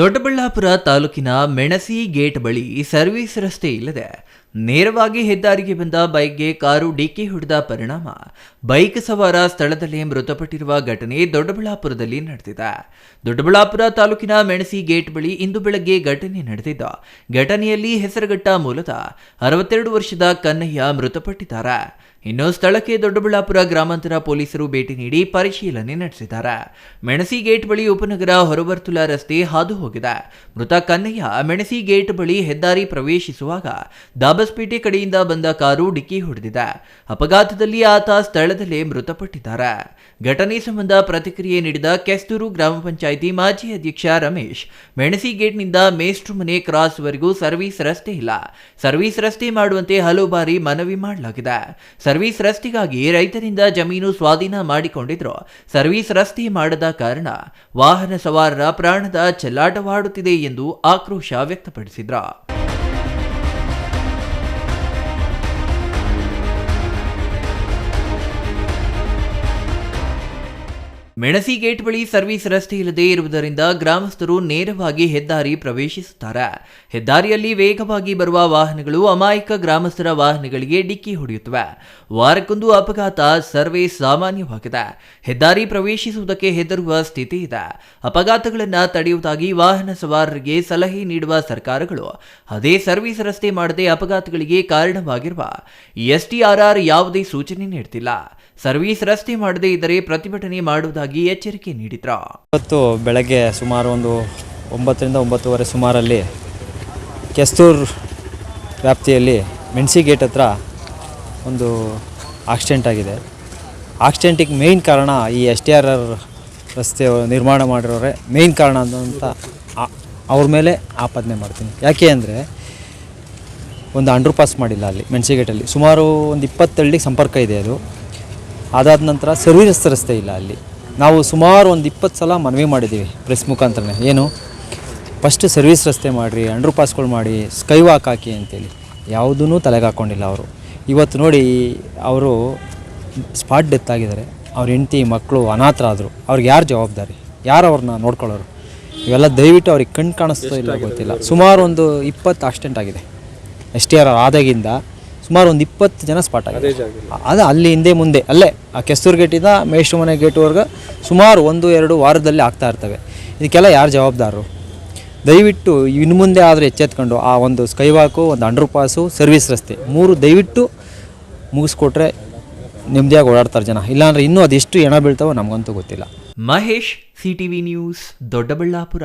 ದೊಡ್ಡಬಳ್ಳಾಪುರ ತಾಲೂಕಿನ ಮೆಣಸಿ ಗೇಟ್ ಬಳಿ ಸರ್ವಿಸ್ ರಸ್ತೆ ಇಲ್ಲದೆ ನೇರವಾಗಿ ಹೆದ್ದಾರಿಗೆ ಬಂದ ಬೈಕ್ಗೆ ಕಾರು ಡಿಕ್ಕಿ ಹೊಡೆದ ಪರಿಣಾಮ. ಬೈಕ್ ಸವಾರ ಸ್ಥಳದಲ್ಲೇ ಮೃತಪಟ್ಟಿರುವ ಘಟನೆ ದೊಡ್ಡಬಳ್ಳಾಪುರದಲ್ಲಿ ನಡೆದಿದೆ. ದೊಡ್ಡಬಳ್ಳಾಪುರ ತಾಲೂಕಿನ ಮೆಣಸಿ ಗೇಟ್ ಬಳಿ ಇಂದು ಬೆಳಗ್ಗೆ ಘಟನೆ ನಡೆದಿದ್ದ, ಘಟನೆಯಲ್ಲಿ ಹೆಸರುಘಟ್ಟ ಮೂಲದ ಅರವತ್ತೆರಡು ವರ್ಷದ ಕನ್ನಯ್ಯ ಮೃತಪಟ್ಟಿದ್ದಾರೆ. ಇನ್ನು ಸ್ಥಳಕ್ಕೆ ದೊಡ್ಡಬಳ್ಳಾಪುರ ಗ್ರಾಮಾಂತರ ಪೊಲೀಸರು ಭೇಟಿ ನೀಡಿ ಪರಿಶೀಲನೆ ನಡೆಸಿದ್ದಾರೆ. ಮೆಣಸಿ ಗೇಟ್ ಬಳಿ ಉಪನಗರ ಹೊರವರ್ತುಲ ರಸ್ತೆ ಹಾದು ಹೋಗಿದೆ. ಮೃತ ಕನ್ನಯ್ಯ ಮೆಣಸಿ ಗೇಟ್ ಬಳಿ ಹೆದ್ದಾರಿ ಪ್ರವೇಶಿಸುವಾಗ ದಾಬಸ್ಪೇಟೆ ಕಡೆಯಿಂದ ಬಂದ ಕಾರು ಡಿಕ್ಕಿ ಹೊಡೆದಿದೆ. ಅಪಘಾತದಲ್ಲಿ ಆತ ಸ್ಥಳದಲ್ಲೇ ಮೃತಪಟ್ಟಿದ್ದಾರೆ. ಘಟನೆ ಸಂಬಂಧ ಪ್ರತಿಕ್ರಿಯೆ ನೀಡಿದ ಕೆಸ್ತೂರು ಗ್ರಾಮ ಪಂಚಾಯಿತಿ ಮಾಜಿ ಅಧ್ಯಕ್ಷ ರಮೇಶ್, ಮೆಣಸಿ ಗೇಟ್ನಿಂದ ಮೇಸ್ಟ್ರು ಮನೆ ಕ್ರಾಸ್ವರೆಗೂ ಸರ್ವಿಸ್ ರಸ್ತೆ ಇಲ್ಲ. ಸರ್ವಿಸ್ ರಸ್ತೆ ಮಾಡುವಂತೆ ಹಲವು ಬಾರಿ ಮನವಿ ಮಾಡಲಾಗಿದೆ. ಸರ್ವಿಸ್ ರಸ್ತೆಗಾಗಿ ರೈತರಿಂದ ಜಮೀನು ಸ್ವಾಧೀನ ಮಾಡಿಕೊಂಡಿದ್ರು. ಸರ್ವಿಸ್ ರಸ್ತೆ ಮಾಡದ ಕಾರಣ ವಾಹನ ಸವಾರರ ಪ್ರಾಣದ ಚೆಲ್ಲಾಟವಾಡುತ್ತಿದೆ ಎಂದು ಆಕ್ರೋಶ ವ್ಯಕ್ತಪಡಿಸಿದ್ರು. ಮೆಣಸಿ ಗೇಟ್ ಬಳಿ ಸರ್ವಿಸ್ ರಸ್ತೆ ಇಲ್ಲದೆ ಇರುವುದರಿಂದ ಗ್ರಾಮಸ್ಥರು ನೇರವಾಗಿ ಹೆದ್ದಾರಿ ಪ್ರವೇಶಿಸುತ್ತಾರೆ. ಹೆದ್ದಾರಿಯಲ್ಲಿ ವೇಗವಾಗಿ ಬರುವ ವಾಹನಗಳು ಅಮಾಯಕ ಗ್ರಾಮಸ್ಥರ ವಾಹನಗಳಿಗೆ ಡಿಕ್ಕಿ ಹೊಡೆಯುತ್ತವೆ. ವಾರಕ್ಕೊಂದು ಅಪಘಾತ ಸರ್ವೇ ಸಾಮಾನ್ಯವಾಗಿದೆ. ಹೆದ್ದಾರಿ ಪ್ರವೇಶಿಸುವುದಕ್ಕೆ ಹೆದರುವ ಸ್ಥಿತಿ ಇದೆ. ಅಪಘಾತಗಳನ್ನು ತಡೆಯುವುದಾಗಿ ವಾಹನ ಸವಾರರಿಗೆ ಸಲಹೆ ನೀಡುವ ಸರ್ಕಾರಗಳು ಅದೇ ಸರ್ವಿಸ್ ರಸ್ತೆ ಮಾಡದೆ ಅಪಘಾತಗಳಿಗೆ ಕಾರಣವಾಗಿರುವ ಎಸ್ಟಿಆರ್ಆರ್ ಯಾವುದೇ ಸೂಚನೆ ನೀಡುತ್ತಿಲ್ಲ ಸರ್ವಿಸ್ ರಸ್ತೆ ಮಾಡದೇ ಇದ್ದರೆ ಪ್ರತಿಭಟನೆ ಮಾಡುವುದಾಗಿ ಎಚ್ಚರಿಕೆ ನೀಡಿದ್ರ. ಇವತ್ತು ಬೆಳಗ್ಗೆ ಸುಮಾರು ಒಂದು ಒಂಬತ್ತರಿಂದ ಒಂಬತ್ತುವರೆ ಸುಮಾರಲ್ಲಿ ಕೆಸ್ತೂರ್ ವ್ಯಾಪ್ತಿಯಲ್ಲಿ ಮೆಣಸಿ ಗೇಟ್ ಹತ್ರ ಒಂದು ಆಕ್ಸಿಡೆಂಟ್ ಆಗಿದೆ. ಆಕ್ಸಿಡೆಂಟಿಗೆ ಮೇಯ್ನ್ ಕಾರಣ ಈ ಎಸ್ ಟಿ ಆರ್ ಆರ್ ರಸ್ತೆ ನಿರ್ಮಾಣ ಮಾಡಿರೋರೆ. ಮೇಯ್ನ್ ಕಾರಣ ಅಂತ ಅವ್ರ ಮೇಲೆ ಆಪಾದನೆ ಮಾಡ್ತೀನಿ. ಯಾಕೆ ಅಂದರೆ ಒಂದು ಅಂಡರ್ ಪಾಸ್ ಮಾಡಿಲ್ಲ ಅಲ್ಲಿ ಮೆಣಸಿಗೇಟಲ್ಲಿ ಸುಮಾರು ಒಂದು ಇಪ್ಪತ್ತಳ್ಳಿಗೆ ಸಂಪರ್ಕ ಇದೆ ಅದು. ಅದಾದ ನಂತರ ಸರ್ವಿಸ್ ರಸ್ತೆ ಇಲ್ಲ ಅಲ್ಲಿ. ನಾವು ಸುಮಾರು ಒಂದು ಇಪ್ಪತ್ತು ಸಲ ಮನವಿ ಮಾಡಿದ್ದೀವಿ ಪ್ರೆಸ್ ಮುಖಾಂತರನೇ. ಏನು? ಫಸ್ಟ್ ಸರ್ವಿಸ್ ರಸ್ತೆ ಮಾಡಿರಿ, ಅಂಡರ್ ಪಾಸ್ಗಳು ಮಾಡಿ, ಸ್ಕೈ ವಾಕ್ ಹಾಕಿ ಅಂತೇಳಿ. ಯಾವುದೂ ತಲೆಗೆ ಹಾಕ್ಕೊಂಡಿಲ್ಲ ಅವರು. ಇವತ್ತು ನೋಡಿ ಅವರು ಸ್ಪಾಟ್ ಡೆತ್ ಆಗಿದ್ದಾರೆ. ಅವ್ರ ಹೆಂಡತಿ, ಮಕ್ಕಳು ಅನಾಥರಾದರು ಅವ್ರಿಗೆ ಯಾರು ಜವಾಬ್ದಾರಿ? ಯಾರು ಅವ್ರನ್ನ ನೋಡ್ಕೊಳ್ಳೋರು? ಇವೆಲ್ಲ ದಯವಿಟ್ಟು ಅವ್ರಿಗೆ ಕಣ್ಣು ಕಾಣಿಸ್ತಾ ಇಲ್ಲ ಗೊತ್ತಿಲ್ಲ. ಸುಮಾರು ಒಂದು ಇಪ್ಪತ್ತು ಆಕ್ಸಿಡೆಂಟ್ ಆಗಿದೆ. ಎಸ್ ಟಿ ಆದಾಗಿಂದ ಸುಮಾರು ಒಂದು ಇಪ್ಪತ್ತು ಜನ ಸ್ಪಾಟ್ ಆಗಿದೆ. ಅದು ಅಲ್ಲಿ ಹಿಂದೆ ಮುಂದೆ ಅಲ್ಲೇ ಆ ಕೆಸ್ತೂರು ಗೇಟಿಂದ ಮೇಷ್ಟ್ರ ಮನೆ ಗೇಟ್ವರೆಗೆ ಸುಮಾರು ಒಂದು ಎರಡು ವಾರದಲ್ಲಿ ಆಗ್ತಾ ಇರ್ತವೆ. ಇದಕ್ಕೆಲ್ಲ ಯಾರು ಜವಾಬ್ದಾರರು? ದಯವಿಟ್ಟು ಇನ್ನು ಮುಂದೆ ಆದರೆ ಎಚ್ಚೆತ್ಕೊಂಡು ಆ ಒಂದು ಸ್ಕೈವಾಕು ಒಂದು ಅಂಡರ್ ಪಾಸು ಸರ್ವಿಸ್ ರಸ್ತೆ ಮೂರು ದಯವಿಟ್ಟು ಮುಗಿಸ್ಕೊಟ್ರೆ ನೆಮ್ಮದಿಯಾಗಿ ಓಡಾಡ್ತಾರೆ ಜನ. ಇಲ್ಲಾಂದ್ರೆ ಇನ್ನೂ ಅದೆಷ್ಟು ಹೆಣ ಬೀಳ್ತಾವೋ ನಮಗಂತೂ ಗೊತ್ತಿಲ್ಲ. Mahesh CTV news Doddaballapura.